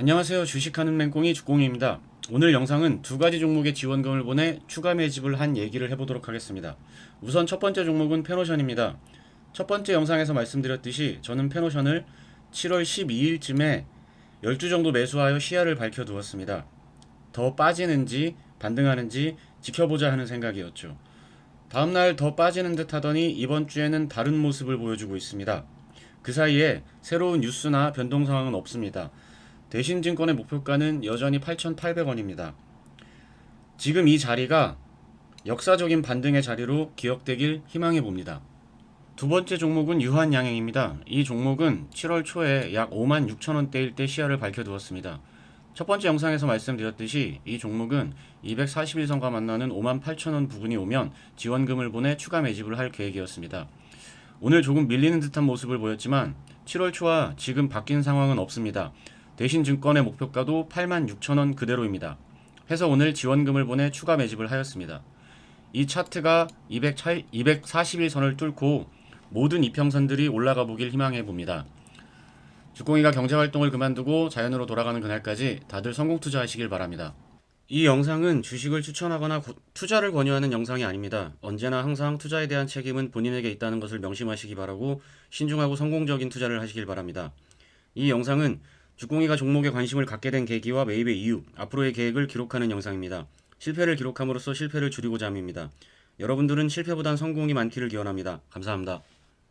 안녕하세요. 주식하는 맹꽁이 주공입니다. 오늘 영상은 두 가지 종목의 지원금을 보내 추가 매집을 한 얘기를 해보도록 하겠습니다. 우선 첫 번째 종목은 페노션입니다. 첫 번째 영상에서 말씀드렸듯이 저는 페노션을 7월 12일쯤에 12 정도 매수하여 시야를 밝혀두었습니다. 더 빠지는지 반등하는지 지켜보자 하는 생각이었죠. 다음날 더 빠지는 듯 하더니 이번 주에는 다른 모습을 보여주고 있습니다. 그 사이에 새로운 뉴스나 변동 상황은 없습니다. 대신증권의 목표가는 여전히 8,800원입니다. 지금 이 자리가 역사적인 반등의 자리로 기억되길 희망해 봅니다. 두 번째 종목은 유한양행입니다. 이 종목은 7월 초에 약 5만 6천 원대일 때 시야를 밝혀두었습니다. 첫 번째 영상에서 말씀드렸듯이 이 종목은 241선과 만나는 5만 8천 원 부근이 오면 지원금을 보내 추가 매집을 할 계획이었습니다. 오늘 조금 밀리는 듯한 모습을 보였지만 7월 초와 지금 바뀐 상황은 없습니다. 대신 증권의 목표가도 8만 6천 원 그대로입니다. 해서 오늘 지원금을 보내 추가 매집을 하였습니다. 이 차트가 241선을 뚫고 모든 이평선들이 올라가 보길 희망해 봅니다. 주공이가 경제활동을 그만두고 자연으로 돌아가는 그날까지 다들 성공 투자하시길 바랍니다. 이 영상은 주식을 추천하거나 구- 투자를 권유하는 영상이 아닙니다. 언제나 항상 투자에 대한 책임은 본인에게 있다는 것을 명심하시기 바라고 신중하고 성공적인 투자를 하시길 바랍니다. 이 영상은 주공이가 종목에 관심을 갖게 된 계기와 매입의 이유, 앞으로의 계획을 기록하는 영상입니다. 실패를 기록함으로써 실패를 줄이고자 함입니다. 여러분들은 실패보단 성공이 많기를 기원합니다. 감사합니다.